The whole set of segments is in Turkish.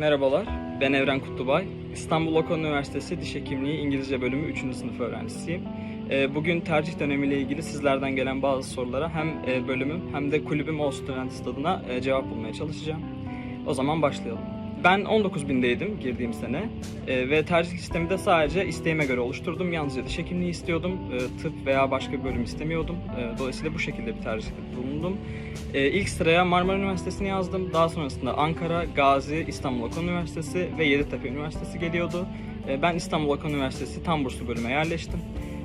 Merhabalar, ben Evren Kutlubay. İstanbul Okan Üniversitesi Diş Hekimliği İngilizce Bölümü 3. sınıf öğrencisiyim. Ee, Bugün tercih dönemiyle ilgili sizlerden gelen bazı sorulara hem e, bölümüm hem de kulübüm All Students adına e, cevap bulmaya çalışacağım. O zaman başlayalım. Ben 19 bindeydim girdiğim sene E, ve tercih sistemi de sadece isteğime göre oluşturdum. Yalnızca diş hekimliği istiyordum, E, tıp veya başka bir bölüm istemiyordum. E, Dolayısıyla bu şekilde bir tercihte bulundum. E, ilk sıraya Marmara Üniversitesi'ni yazdım. Daha sonrasında Ankara, Gazi, İstanbul Okan Üniversitesi ve Yeditepe Üniversitesi geliyordu. E, ben İstanbul Okan Üniversitesi tam burslu bölüme yerleştim.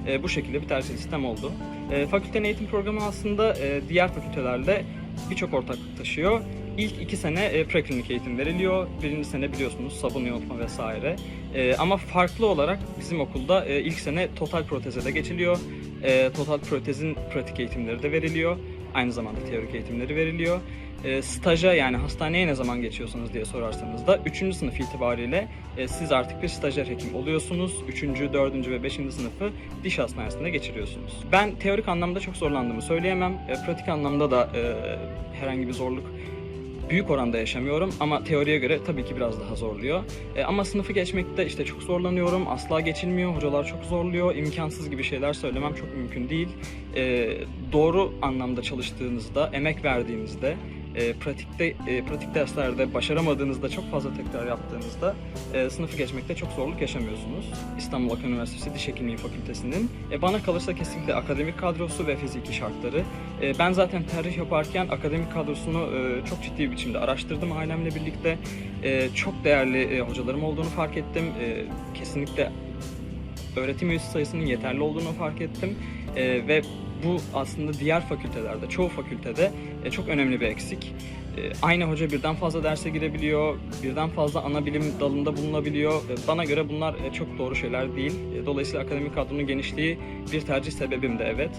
E, bu şekilde bir tercih sistem oldu. E, fakültenin eğitim programı aslında e, diğer fakültelerle birçok ortaklık taşıyor. İlk iki sene e, preklinik eğitim veriliyor. Birinci sene biliyorsunuz sabun yontma vesaire. E, ama farklı olarak bizim okulda e, ilk sene total proteze de geçiliyor. E, total protezin pratik eğitimleri de veriliyor. Aynı zamanda teorik eğitimleri veriliyor. E, staja yani hastaneye ne zaman geçiyorsunuz diye sorarsanız da 3. sınıf itibariyle e, siz artık bir stajyer hekim oluyorsunuz. 3. 4. ve 5. sınıfı diş hastanesinde geçiriyorsunuz. Ben teorik anlamda çok zorlandığımı söyleyemem. E, pratik anlamda da e, herhangi bir zorluk büyük oranda yaşamıyorum ama teoriye göre tabii ki biraz daha zorluyor. E, ama sınıfı geçmekte işte çok zorlanıyorum. Asla geçilmiyor. Hocalar çok zorluyor. imkansız gibi şeyler söylemem çok mümkün değil. E, doğru anlamda çalıştığınızda, emek verdiğinizde, e, pratikte e, pratik derslerde başaramadığınızda çok fazla tekrar yaptığınızda e, sınıfı geçmekte çok zorluk yaşamıyorsunuz. İstanbul Okan Üniversitesi Diş Hekimliği Fakültesi'nin e, bana kalırsa kesinlikle akademik kadrosu ve fiziki şartları. E, ben zaten tercih yaparken akademik kadrosunu e, çok ciddi bir biçimde araştırdım ailemle birlikte. E, çok değerli e, hocalarım olduğunu fark ettim. E, kesinlikle öğretim üyesi sayısının yeterli olduğunu fark ettim. E, ve bu aslında diğer fakültelerde, çoğu fakültede e, çok önemli bir eksik. E, aynı hoca birden fazla derse girebiliyor, birden fazla ana bilim dalında bulunabiliyor. E, bana göre bunlar e, çok doğru şeyler değil. E, dolayısıyla akademik kadronun genişliği bir tercih sebebim de evet.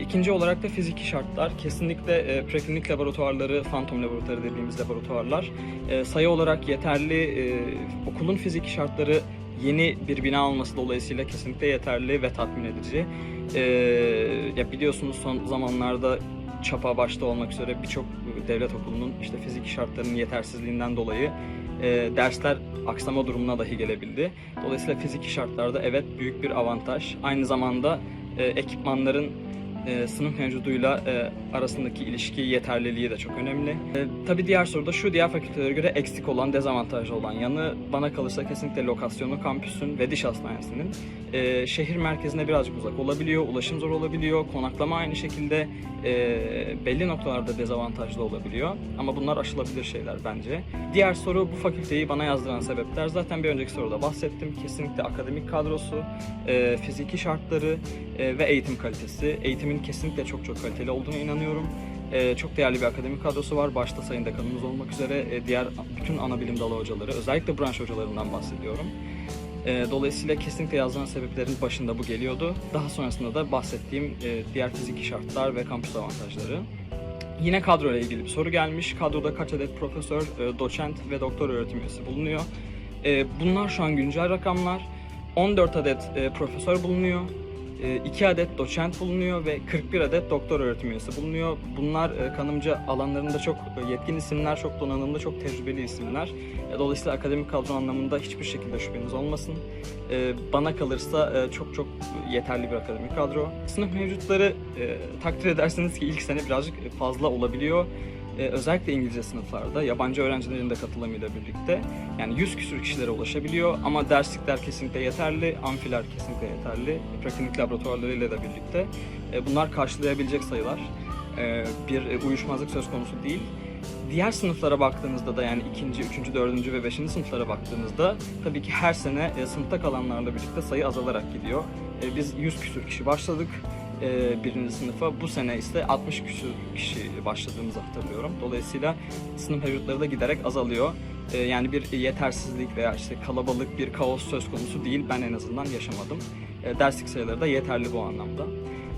İkinci olarak da fiziki şartlar. Kesinlikle e, preklinik laboratuvarları, fantom laboratuvarı dediğimiz laboratuvarlar e, sayı olarak yeterli. E, okulun fiziki şartları yeni bir bina olması dolayısıyla kesinlikle yeterli ve tatmin edici. Ee, ya biliyorsunuz son zamanlarda çapa başta olmak üzere birçok devlet okulunun işte fiziki şartlarının yetersizliğinden dolayı e, dersler aksama durumuna dahi gelebildi. Dolayısıyla fiziki şartlarda evet büyük bir avantaj. Aynı zamanda e, ekipmanların e, sınıf mevcuduyla e, arasındaki ilişki yeterliliği de çok önemli. E, tabii diğer soruda şu diğer fakültelere göre eksik olan, dezavantajlı olan yanı bana kalırsa kesinlikle lokasyonu kampüsün ve diş hastanesinin. E, şehir merkezine birazcık uzak olabiliyor, ulaşım zor olabiliyor, konaklama aynı şekilde e, belli noktalarda dezavantajlı olabiliyor. Ama bunlar aşılabilir şeyler bence. Diğer soru bu fakülteyi bana yazdıran sebepler zaten bir önceki soruda bahsettim. Kesinlikle akademik kadrosu, e, fiziki şartları e, ve eğitim kalitesi. Eğitimin kesinlikle çok çok kaliteli olduğuna inanıyorum. E, çok değerli bir akademik kadrosu var. Başta Sayın Dekanımız olmak üzere e, diğer bütün ana bilim dalı hocaları, özellikle branş hocalarından bahsediyorum. E, dolayısıyla kesinlikle yazılan sebeplerin başında bu geliyordu. Daha sonrasında da bahsettiğim e, diğer fiziki şartlar ve kampüs avantajları. Yine kadro ile ilgili bir soru gelmiş. Kadroda kaç adet profesör, e, doçent ve doktor öğretim üyesi bulunuyor? E, bunlar şu an güncel rakamlar. 14 adet e, profesör bulunuyor. 2 adet doçent bulunuyor ve 41 adet doktor öğretim üyesi bulunuyor. Bunlar e, kanımca alanlarında çok e, yetkin isimler, çok donanımlı, çok tecrübeli isimler. E, Dolayısıyla akademik kadro anlamında hiçbir şekilde şüpheniz olmasın. E, Bana kalırsa e, çok çok yeterli bir akademik kadro. Sınıf mevcutları e, takdir edersiniz ki ilk sene birazcık fazla olabiliyor. Ee, özellikle İngilizce sınıflarda yabancı öğrencilerin de katılımıyla birlikte yani 100 küsür kişilere ulaşabiliyor ama derslikler kesinlikle yeterli, amfiler kesinlikle yeterli, preklinik laboratuvarlarıyla da birlikte e, bunlar karşılayabilecek sayılar. E, bir e, uyuşmazlık söz konusu değil. Diğer sınıflara baktığınızda da yani ikinci, üçüncü, dördüncü ve beşinci sınıflara baktığınızda tabii ki her sene e, sınıfta kalanlarla birlikte sayı azalarak gidiyor. E, biz 100 küsür kişi başladık e, birinci sınıfa. Bu sene ise 60 küsur kişi başladığımızı hatırlıyorum. Dolayısıyla sınıf mevcutları da giderek azalıyor. E, yani bir yetersizlik veya işte kalabalık bir kaos söz konusu değil. Ben en azından yaşamadım. E, derslik sayıları da yeterli bu anlamda.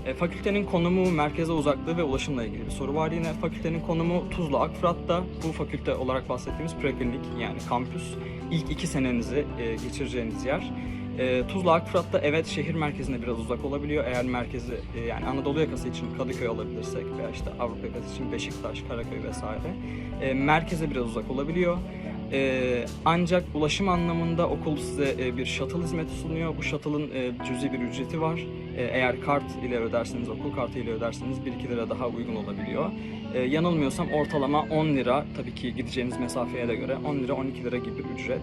E, fakültenin konumu, merkeze uzaklığı ve ulaşımla ilgili bir soru var yine. Fakültenin konumu Tuzla Akfrat'ta. Bu fakülte olarak bahsettiğimiz preklinik yani kampüs. İlk iki senenizi e, geçireceğiniz yer. E, Tuzla Akfrat'ta evet şehir merkezine biraz uzak olabiliyor. Eğer merkezi e, yani Anadolu yakası için Kadıköy alabilirsek veya işte Avrupa yakası için Beşiktaş, Karaköy vesaire. E, merkeze biraz uzak olabiliyor. Ee, ancak ulaşım anlamında okul size e, bir shuttle hizmeti sunuyor. Bu shuttle'ın e, cüzi bir ücreti var. E, eğer kart ile öderseniz, okul kartı ile öderseniz 1-2 lira daha uygun olabiliyor. E, yanılmıyorsam ortalama 10 lira, tabii ki gideceğiniz mesafeye de göre 10 lira 12 lira gibi bir ücret.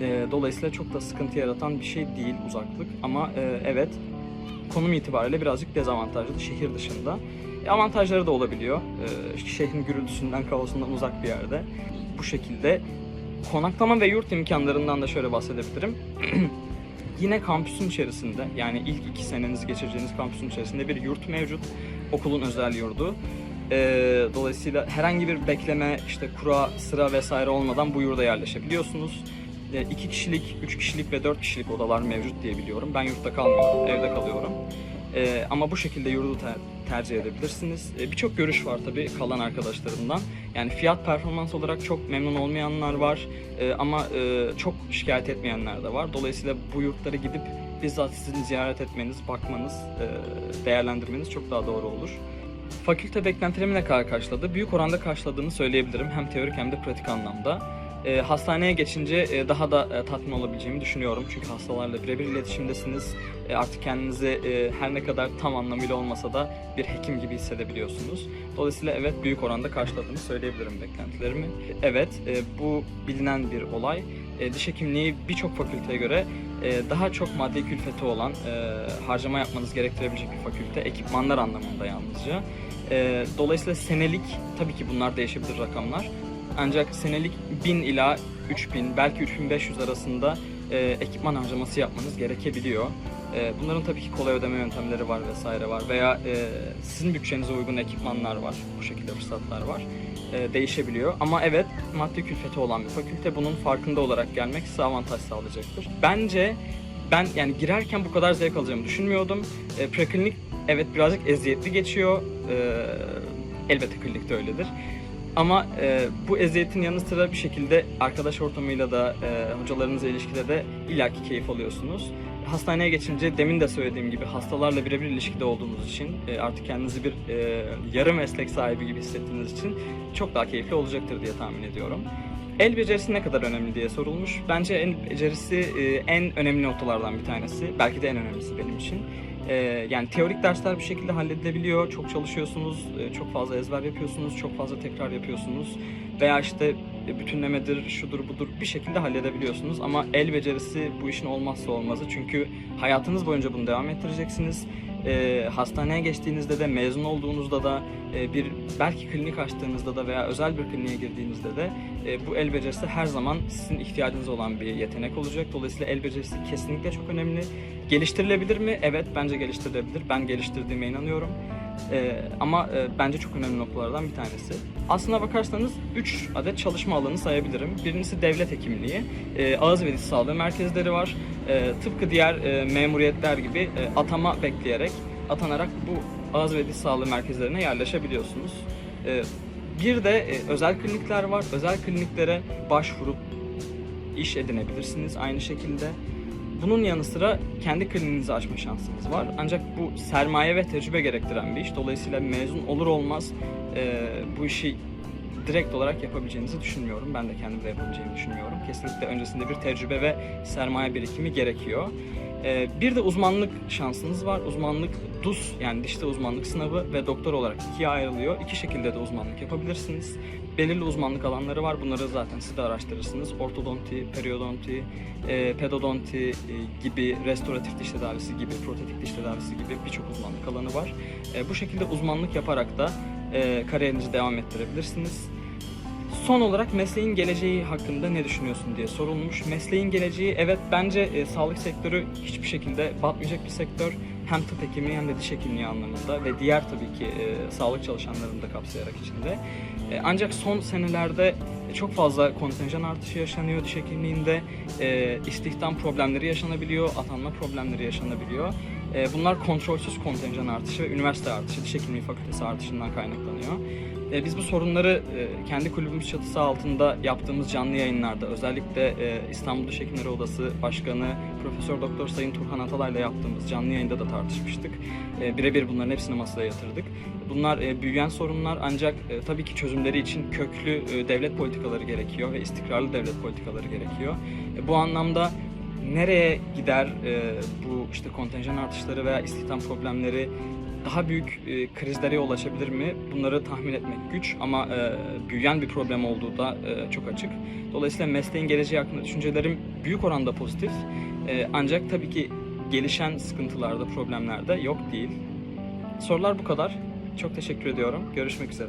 E, dolayısıyla çok da sıkıntı yaratan bir şey değil uzaklık. Ama e, evet konum itibariyle birazcık dezavantajlı şehir dışında. E, avantajları da olabiliyor. E, şehrin gürültüsünden, kaosundan uzak bir yerde. Bu şekilde konaklama ve yurt imkanlarından da şöyle bahsedebilirim. Yine kampüsün içerisinde yani ilk iki senenizi geçireceğiniz kampüsün içerisinde bir yurt mevcut. Okulun özel yurdu. Ee, dolayısıyla herhangi bir bekleme, işte kura, sıra vesaire olmadan bu yurda yerleşebiliyorsunuz. Ee, iki kişilik, üç kişilik ve dört kişilik odalar mevcut diye biliyorum. Ben yurtta kalmıyorum, evde kalıyorum. Ee, ama bu şekilde yurdu ter- tercih edebilirsiniz. Ee, Birçok görüş var tabii kalan arkadaşlarımdan. Yani fiyat performans olarak çok memnun olmayanlar var Ee, ama e, çok şikayet etmeyenler de var. Dolayısıyla bu yurtlara gidip bizzat sizin ziyaret etmeniz, bakmanız, e, değerlendirmeniz çok daha doğru olur. Fakülte kadar karşıladı? Büyük oranda karşıladığını söyleyebilirim. Hem teorik hem de pratik anlamda. E, hastaneye geçince e, daha da e, tatmin olabileceğimi düşünüyorum. Çünkü hastalarla birebir iletişimdesiniz. E, artık kendinizi e, her ne kadar tam anlamıyla olmasa da bir hekim gibi hissedebiliyorsunuz. Dolayısıyla evet büyük oranda karşıladığını söyleyebilirim beklentilerimi. Evet e, bu bilinen bir olay. E, diş hekimliği birçok fakülteye göre e, daha çok maddi külfeti olan, e, harcama yapmanız gerektirebilecek bir fakülte. Ekipmanlar anlamında yalnızca. E, dolayısıyla senelik, tabii ki bunlar değişebilir rakamlar. Ancak senelik 1000 ila 3000, belki 3500 arasında e, ekipman harcaması yapmanız gerekebiliyor. E, bunların tabii ki kolay ödeme yöntemleri var vesaire var veya e, sizin bütçenize uygun ekipmanlar var. Bu şekilde fırsatlar var. E, değişebiliyor. Ama evet maddi külfeti olan bir fakülte bunun farkında olarak gelmek size avantaj sağlayacaktır. Bence ben yani girerken bu kadar zevk alacağımı düşünmüyordum. E, preklinik evet birazcık eziyetli geçiyor. E, elbette klinik de öyledir. Ama e, bu eziyetin yanı sıra bir şekilde arkadaş ortamıyla da e, hocalarınızla ilişkide de illaki keyif alıyorsunuz. Hastaneye geçince demin de söylediğim gibi hastalarla birebir ilişkide olduğunuz için e, artık kendinizi bir e, yarı meslek sahibi gibi hissettiğiniz için çok daha keyifli olacaktır diye tahmin ediyorum. El becerisi ne kadar önemli diye sorulmuş. Bence el becerisi e, en önemli noktalardan bir tanesi. Belki de en önemlisi benim için. E, yani teorik dersler bir şekilde halledilebiliyor. Çok çalışıyorsunuz, e, çok fazla ezber yapıyorsunuz, çok fazla tekrar yapıyorsunuz. Veya işte e, bütünlemedir, şudur budur bir şekilde halledebiliyorsunuz. Ama el becerisi bu işin olmazsa olmazı. Çünkü hayatınız boyunca bunu devam ettireceksiniz. E, hastaneye geçtiğinizde de mezun olduğunuzda da e, bir belki klinik açtığınızda da veya özel bir kliniğe girdiğinizde de e, bu el becerisi her zaman sizin ihtiyacınız olan bir yetenek olacak. Dolayısıyla el becerisi kesinlikle çok önemli. Geliştirilebilir mi? Evet bence geliştirilebilir. Ben geliştirdiğime inanıyorum. E, ama e, bence çok önemli noktalardan bir tanesi. Aslına bakarsanız 3 adet çalışma alanı sayabilirim. Birincisi devlet hekimliği. E, ağız ve diş sağlığı merkezleri var. E, tıpkı diğer e, memuriyetler gibi e, atama bekleyerek, atanarak bu ağız ve diş sağlığı merkezlerine yerleşebiliyorsunuz. E, bir de e, özel klinikler var. Özel kliniklere başvurup iş edinebilirsiniz aynı şekilde. Bunun yanı sıra kendi kliniğinizi açma şansınız var. Ancak bu sermaye ve tecrübe gerektiren bir iş. Dolayısıyla mezun olur olmaz e, bu işi direkt olarak yapabileceğinizi düşünmüyorum. Ben de kendim de yapabileceğimi düşünmüyorum. Kesinlikle öncesinde bir tecrübe ve sermaye birikimi gerekiyor. E, bir de uzmanlık şansınız var. Uzmanlık DUS yani dişte uzmanlık sınavı ve doktor olarak ikiye ayrılıyor. İki şekilde de uzmanlık yapabilirsiniz. Belirli uzmanlık alanları var. Bunları zaten siz de araştırırsınız. Ortodonti, periodonti, e, pedodonti e, gibi, restoratif diş tedavisi gibi, protetik diş tedavisi gibi birçok uzmanlık alanı var. E, bu şekilde uzmanlık yaparak da kariyerinizi devam ettirebilirsiniz. Son olarak mesleğin geleceği hakkında ne düşünüyorsun diye sorulmuş. Mesleğin geleceği evet bence e, sağlık sektörü hiçbir şekilde batmayacak bir sektör. Hem tıp hekimliği hem de diş hekimliği anlamında ve diğer tabii ki e, sağlık çalışanlarını da kapsayarak içinde. E, ancak son senelerde çok fazla kontenjan artışı yaşanıyor diş hekimliğinde. E, istihdam problemleri yaşanabiliyor, atanma problemleri yaşanabiliyor. E, bunlar kontrolsüz kontenjan artışı ve üniversite artışı, diş hekimliği fakültesi artışından kaynaklanıyor. E, biz bu sorunları e, kendi kulübümüz çatısı altında yaptığımız canlı yayınlarda özellikle e, İstanbul Diş Hekimleri Odası Başkanı Profesör Doktor Sayın Turhan Atalay'la yaptığımız canlı yayında da tartışmıştık. Birebir bunların hepsini masaya yatırdık. Bunlar büyüyen sorunlar ancak tabii ki çözümleri için köklü devlet politikaları gerekiyor ve istikrarlı devlet politikaları gerekiyor. Bu anlamda nereye gider e, bu işte kontenjan artışları veya istihdam problemleri daha büyük e, krizlere yol açabilir mi? Bunları tahmin etmek güç ama e, büyüyen bir problem olduğu da e, çok açık. Dolayısıyla mesleğin geleceği hakkında düşüncelerim büyük oranda pozitif. E, ancak tabii ki gelişen sıkıntılarda, problemlerde yok değil. Sorular bu kadar. Çok teşekkür ediyorum. Görüşmek üzere.